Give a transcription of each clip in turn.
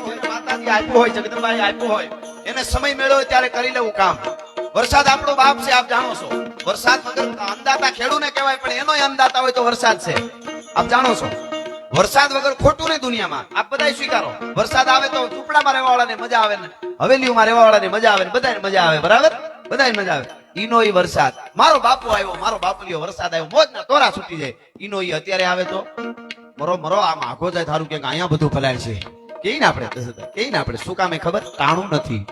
હોય, જેને માતાજી આપ્યું હોય એને સમય મેળ્યો ત્યારે કરી લેવું કામ. વરસાદ આપણો બાપ છે, આપ જાણો છો. વરસાદ વગર અંદાતા ખેડૂને કહેવાય, પણ એનો અંદાતા હોય તો વરસાદ છે. આપ જાણો છો. વરસાદ વગર ખોટું નહીં દુનિયામાં. આપ બધા સ્વીકારો. વરસાદ આવે તો ઝૂંપડામાં રહેવા વાળાને મજા આવે ને, હવેલીઓમાં રહેવા વાળાને મજા આવે ને બધાને મજા આવે, બરાબર? બધાને મજા આવે. ઈનો ઈ વરસાદ. મારો બાપુ આવ્યો, મારો બાપુલિયો વરસાદ આવ્યો, મોજના તોરા છૂટી જાય. ઈનો ઈ અત્યારે આવે તો મરો મરો, આમ આખો જાય થારું કે અહીંયા બધું ફલાય છે. કેઈ ને આપણે કેઈ ને આપણે? શું કામે ખબર? તાણું નથી.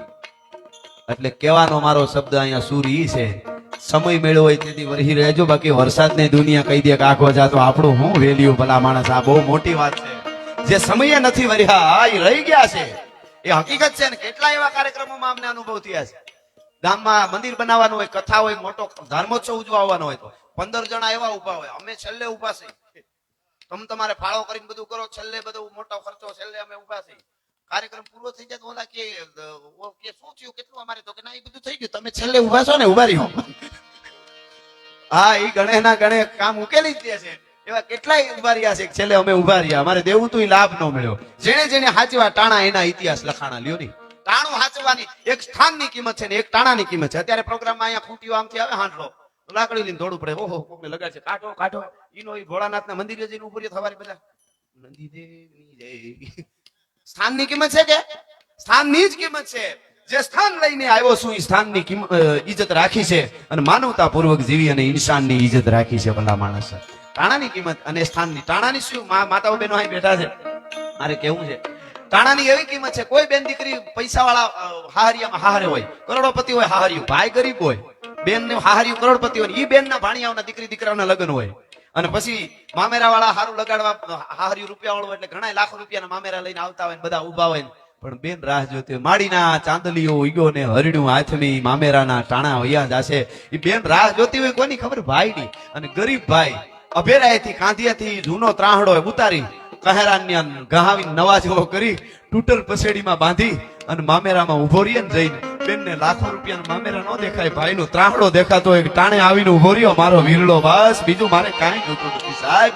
એટલે કહેવાનો મારો શબ્દ અહીંયા સૂર ઈ છે. સમય મેળવો હોય તેથી વરહી રહેજો. બાકી વરસાદની દુનિયા કહી દે કે આખો જા તો આપણું હું વેલ્યુ? ભલા માણસ, આ બહુ મોટી વાત છે. જે સમયે નથી વર્યા આ રહી ગયા છે. એ હકીકત છે ને? કેટલા એવા કાર્યક્રમોમાં અમને અનુભવ થયા છે. ગામમાં મંદિર બનાવવાનું હોય, કથા હોય, મોટો ધર્મોત્સવ ઉજવવાનો હોય તો. પંદર જણા એવા ઊભા હોય. અમે છેલ્લે ઊભા છીએ. તમે તમારે ફાળો કરીને બધું કરો, છેલ્લે બધો મોટો ખર્ચો છેલ્લે અમે ઊભા છીએ. કાર્યક્રમ પૂરો થઈ જાય તો ઓલા કે કે શું થયું, કેટલું અમારે તો કે ના, એ બધું થઈ ગયું. તમે છેલ્લે ઊભા છો ને ઊભા રહ્યો. હા એ ગણે ના ગણે કામ ઉકેલી જ દે છે. એવા કેટલાય ઊભા રહ્યા છે છેલ્લે અમે ઊભા રહ્યા. અમારે દેવું તો લાભ ન મળ્યો. જેને જેને હાચવા ટાણા એના ઇતિહાસ લખાણા, લ્યો ની ટાણું હાચવાની એક સ્થાનની કિંમત છે ને એક ટાણાની કિંમત છે. અત્યારે પ્રોગ્રામમાં અહીંયા ખૂંટીઓ આમથી આવે, હાંડલો. લાકડી લઈને દોડવું પડે. ઓહો, કોકને લગાડશે. કાઢો કાઢો. ઈનો ઈ ભોળાનાથના મંદિરે જઈને ઊભો રહ્યો થવારી બધા નંદી દેવની જય. સ્થાનની કિંમત છે કે? સ્થાનની જ કિંમત છે. જે સ્થાન લઈને આવ્યો છું એ સ્થાનની ઇજ્જત રાખી છે અને માનવતા પૂર્વક જીવી અને ઇન્સાનની ઇજ્જત રાખી છે, ભલા માણસ. ટાણાની કિંમત અને સ્થાનની ટાણાની શું? માતાઓ બહેનો અહીં બેઠા છે. મારે કેવું છે? ટાણાની એવી કિંમત છે, કોઈ બેન દીકરી પૈસા વાળા હાહરિયામાં હાહરે હોય, કરોડોપતિ હોય, હાહર્યું. ભાઈ ગરીબ હોય બેન ને હાહર્યું કરોડપતિ હોય, ઈ બેન ના ભાણિયાઓના દીકરી દીકરાઓના લગ્ન હોય. અને પછી મામેરા વાળા હારું લગાડવા હારી રૂપિયા વાળું એટલે ઘણા લાખો રૂપિયાના મામેરા લઈને આવતા હોય બધા ઊભા હોય પણ બેન રાહ જોતી હોય. માડીના ચાંદલીઓ ઉગ્યો ને હરડ્યું હાથમી મામેરાના ટાણા વયા જાશે. એ બેન રાહ જોતી હોય કોની ખબર? ભાઈની. અને ગરીબ ભાઈ, અભેરાયથી, કાંધિયાથી જૂનો ત્રાહડો ઉતારી કહેરાન્યા ગહાવી નવા જેવો કરી તૂટલ પસેડીમાં બાંધી અને મામેરામાં ઊભો રહીએ ને જઈને બેનને લાખો રૂપિયાનો મામેરા નો દેખાય, ભાઈનો ત્રાહડો દેખાતો એક ટાણે આવીને ઊભો રહ્યો, મારો વીરડો બસ, બીજું મારે કાંઈ જોતું નથી, સાહેબ.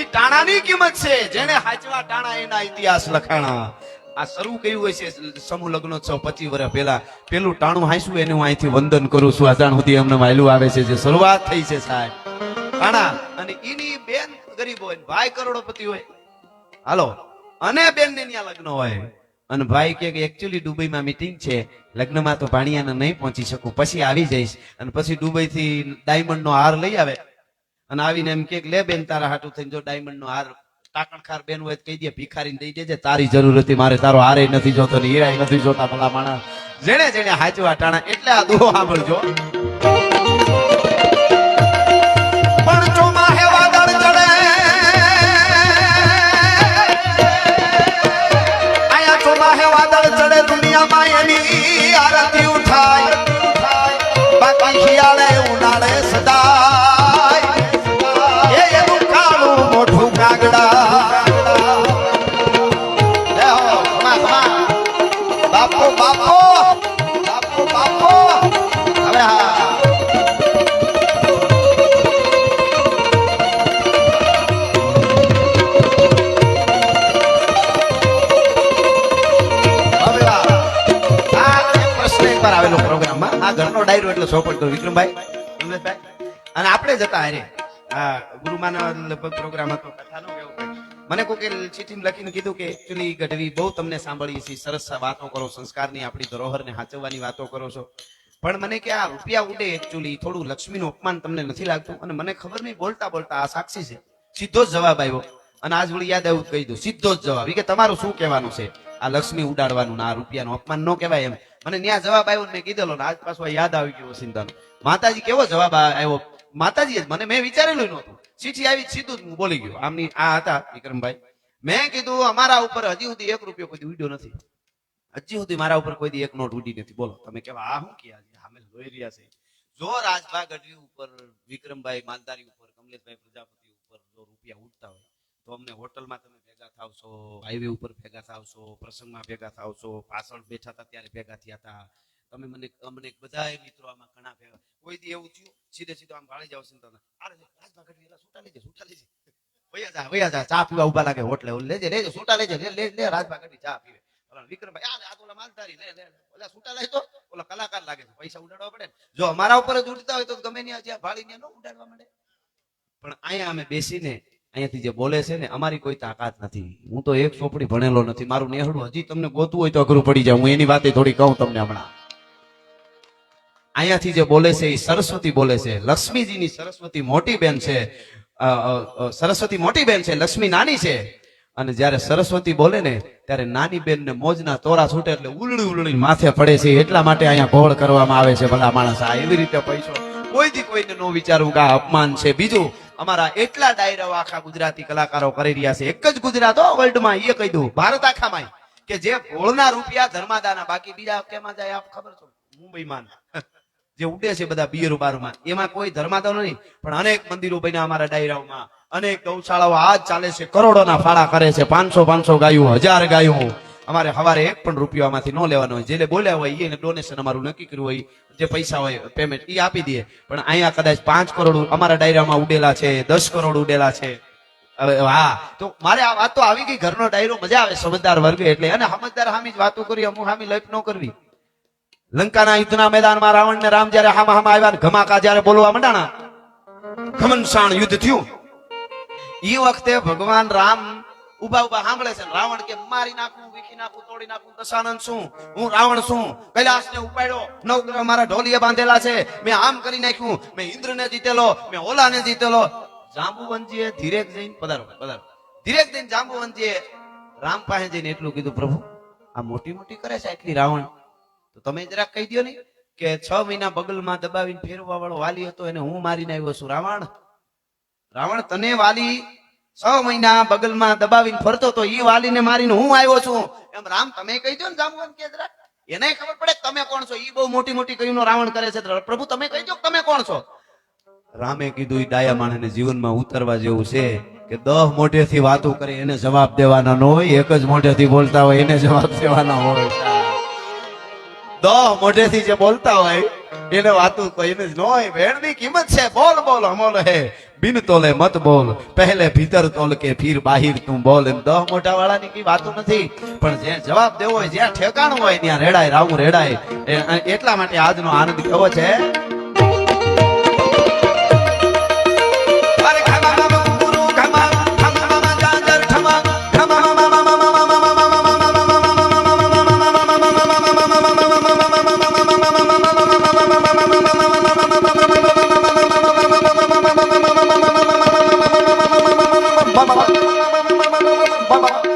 એ ટાણાની કિંમત છે જેને હાચવા ટાણા એના ઇતિહાસ લખાણા. આ શરૂ કર્યું હોય છે સમૂહ લગ્નોત્સવ પચીસ વર્ષ પહેલા. પેલું ટાણું હાંસવું, એને હું અહીંથી વંદન કરું છું. અજાણ સુધી એમને માયલું આવે છે, જે શરૂઆત થઈ છે, સાહેબ. ટાણા, અને એની બેન ગરીબ હોય, ભાઈ કરોડોપતિ હોય. હાલો. અને બેન ને ત્યાં લગ્ન હોય. અને ભાઈ કે એકચ્યુઅલી દુબઈમાં મીટિંગ છે. લગ્નમાં તો ભાણિયાને નહીં પહોંચી શકું. પછી આવી જઈશ. અને પછી દુબઈ થી ડાયમંડ નો હાર લઈ આવે. અને આવીને એમ કે, લે બેન, તારા હાટું થઈને જો ડાયમંડ નો હાર ટાકણખાર બેન હોય કહી દે, ભિખારીને દઈ દેજે. તારી જરૂર હતી, મારે તારો હારે નથી જોતો ને હીરાય નથી જોતા ભલા માણસ. જેણે જેણે હાચવા ટાણા, એટલે આ દુહો સાંભળજો. આવેલો પ્રોગ્રામમાં. આ ઘરનો ડાયરો એટલે સોપટ કરો વિક્રમભાઈ અને આપણે જતા હારે. આ ગુરુમાના લગભગ પ્રોગ્રામ હતો. કથાનો. મને કોકે ચિઠ્ઠી લખીને કીધું કે એકચ્યુઅલી ગઢવી, બહુ તમને સાંભળીએ છીએ, સરસ વાતો કરો, સંસ્કારની આપણી ધરોહરને હાચવવાની વાતો કરો છો. પણ મને કે આ રૂપિયા ઉડે એકચ્યુઅલી થોડું લક્ષ્મીનું અપમાન તમને નથી લાગતું? અને મને ખબર નહીં બોલતા બોલતા આ સાક્ષી છે. સીધો જ જવાબ આવ્યો. અને આજ વળી યાદ આવ્યું કહી દઉં, સીધો જ જવાબ. કે તમારું શું કહેવાનું છે? આ લક્ષ્મી ઉડાડવાનું આ રૂપિયાનું અપમાન ન કહેવાય એમ. મને ત્યાં જવાબ આવ્યો મેં કીધેલો ને, આજ પાછો યાદ આવી ગયો ચિંતાનો માતાજી કેવો જવાબ આવ્યો? માતાજી મને, મેં વિચારેલું નહોતું. ચીઠી આવી, સીધું બોલી ગયો. આમની આ હતા વિક્રમભાઈ. મેં કીધું, અમારા ઉપર હજી સુધી એક રૂપિયો કોઈ ઉડ્યો નથી. હજી સુધી મારા ઉપર કોઈ એક નોટ ઉડી નથી. બોલો, તમે કેવા, આ શું કહેવા અમે જોઈ રહ્યા છે. જો રાજભા ગઢવી ઉપર, વિક્રમભાઈ માલધારી ઉપર, કમલેશભાઈ પ્રજાપતિ ઉપર જો રૂપિયા ઉડતા હોય, તો અમને હોટલમાં તમે ભેગા થાવશો હાઈવે ઉપર ભેગા થાવશો પ્રસંગમાં ભેગા થાવશો પાછળ બેઠા હતા ત્યારે ભેગા થયા હતા. તમે મને અમને બધા મિત્રો આમાં ઘણા ભેગા. કોઈ દી એવું થયું, સીધે સીધો આમ ભાળી જાવ સિંતા અરે રાજભા ઘડી એલા છૂટા લેજે છૂટા લેજે. વયા જા વયા જા, ચા પીવા ઊભા લાગે, હોટલે લેજે લેજે છૂટા લેજે, લે લે લે ઘડી ચા પીવે. વિક્રમભાઈ, આ આ લે તો કલાકાર લાગે પૈસા ઉડાડવા પડે જો અમારા ઉપર જ ઉડતા હોય તો ગમે ત્યાં જ્યાં માંડે પણ અહીંયા અમે બેસીને, અહીંયાથી જે બોલે છે ને, અમારી કોઈ તાકાત નથી. હું તો એક ચોપડી ભણેલો નથી. મારું નેહડું હજી તમને ગોતવું હોય તો અઘરું પડી જાય. હું એની વાતે થોડી કહું તમને હમણાં. અહીંયાથી જે બોલે છે એ સરસ્વતી બોલે છે. લક્ષ્મીજીની સરસ્વતી મોટી બેન છે. સરસ્વતી મોટી બેન છે, લક્ષ્મી નાની છે. અને જ્યારે સરસ્વતી બોલે ને, ત્યારે નાની બેન ને મોજના તોરા છૂટે એટલે ઉલડી ઉલડી માથે પડે છે. એટલા માટે અહીંયા ગોળ કરવામાં આવે છે, ભલા માણસ. આ એવી રીતે પૈસો. કોઈથી કોઈને નો વિચારવું કે અપમાન છે. બીજું, અમારા એટલા ડાયરાઓ આખા ગુજરાતી કલાકારો કરી રહ્યા છે. એક જ ગુજરાત વર્લ્ડમાં એ કહી દઉં, ભારત આખામાં કે જે ગોળના રૂપિયા ધર્માદાના બાકી, બીજા કેમાં જાય આપ ખબર છો? મુંબઈમાં. જે ઉડે છે બધા બિયરો બારમાં, એમાં કોઈ ધર્માદો નહીં, પણ અનેક મંદિરો બન્યા અમારા ડાયરાઓમાં. અનેક ગૌશાળાઓ આજ ચાલે છે, કરોડોના ફાળા કરે છે, પાંચસો પાંચસો ગાયું, હજાર ગાયું. અમારે હવારે એક પણ રૂપિયો આમાંથી ન લેવાનો હોય. જેને બોલ્યા હોય, એને ડોનેશન અમારું નક્કી કર્યું હોય, જે પૈસા હોય પેમેન્ટ એ આપી દે પણ અહીંયા કદાચ પાંચ કરોડ અમારા ડાયરામાં ઉડેલા છે, દસ કરોડ ઉડેલા છે. હવે હા, તો મારે આ વાત તો આવી ગઈ, ઘરનો ડાયરો મજા આવે, સમજદાર વર્ગે એટલે. અને સમજદાર હામી જ વાતો કરી, અમુક હામી લઈફ ન કરવી. લંકાના યુદ્ધના મેદાનમાં રાવણ ને રામ જયારે હામા હામા આવ્યા ઘમાકા જયારે બોલવા માંડાણા, ઘમનસાણ યુદ્ધ થયું. એ વખતે ભગવાન રામ ઊભા ઊભા સાંભળે છે રાવણ કે, મારી નાખું, વીખી નાખું, તોડી નાખું, દશાનંદ શું હું રાવણ શું કૈલાસ ને ઉપાડ્યો, નવગ્રહ મારા ઢોલીએ બાંધેલા છે, મેં આમ કરી નાખ્યું, મેં ઇન્દ્ર ને જીતેલો, મેં ઓલા ને જીતેલો જાંબુવનજીએ ધીરેક જઈને, પધારો પધારો. ધીરેક જઈને જાંબુવનજીએ રામ પાસે જઈને એટલું કીધું, પ્રભુ, આ મોટી મોટી કરે છે આટલી રાવણ? તો તમે જરાક કહી દો ને કે છ મહિના બગલમાં દબાવીને ફેરવા વાળો વાલી હતો એને હું મારીને આવ્યો છું. રાવણ? રાવણ, તને વાલી છ મહિના બગલમાં દબાવીને ફરતો તો ઈ વાલીને મારીને હું આવ્યો છું. એમ રામ, તમે કહી દો ને જામવાન કે જરાક? એને ખબર પડે તમે કોણ છો? ઈ બહુ મોટી મોટી કહીનો રાવણ કરે છે. પ્રભુ, તમે કહી દો તમે કોણ છો? રામે કીધું, ઈ ડાયા માણસને જીવનમાં ઉતરવા જેવું છે કે દહ મોઢેથી વાતો કરે, એને જવાબ દેવાના ન હોય, એક જ મોઢેથી બોલતા હોય, એને જવાબ દેવાના હોય. દહ મોઢેથી જે બોલતા હોય, એને વાતું કોઈને જ ન હોય. ભેણની કિંમત છે. બોલ બોલ, અમોલ હે. બિન તોલે મત બોલ. પહેલે ભીતર તોલ કે ફીર બાહિર તું બોલ. એમ દહ મોઢા વાળાની કઈ વાતો નથી. પણ જે જવાબ દેવો હોય, જ્યાં ઠેકાણું હોય, ત્યાં રેડાય રાવું રેડાય. એટલા માટે આજનો આનંદ કેવો છે? 妈妈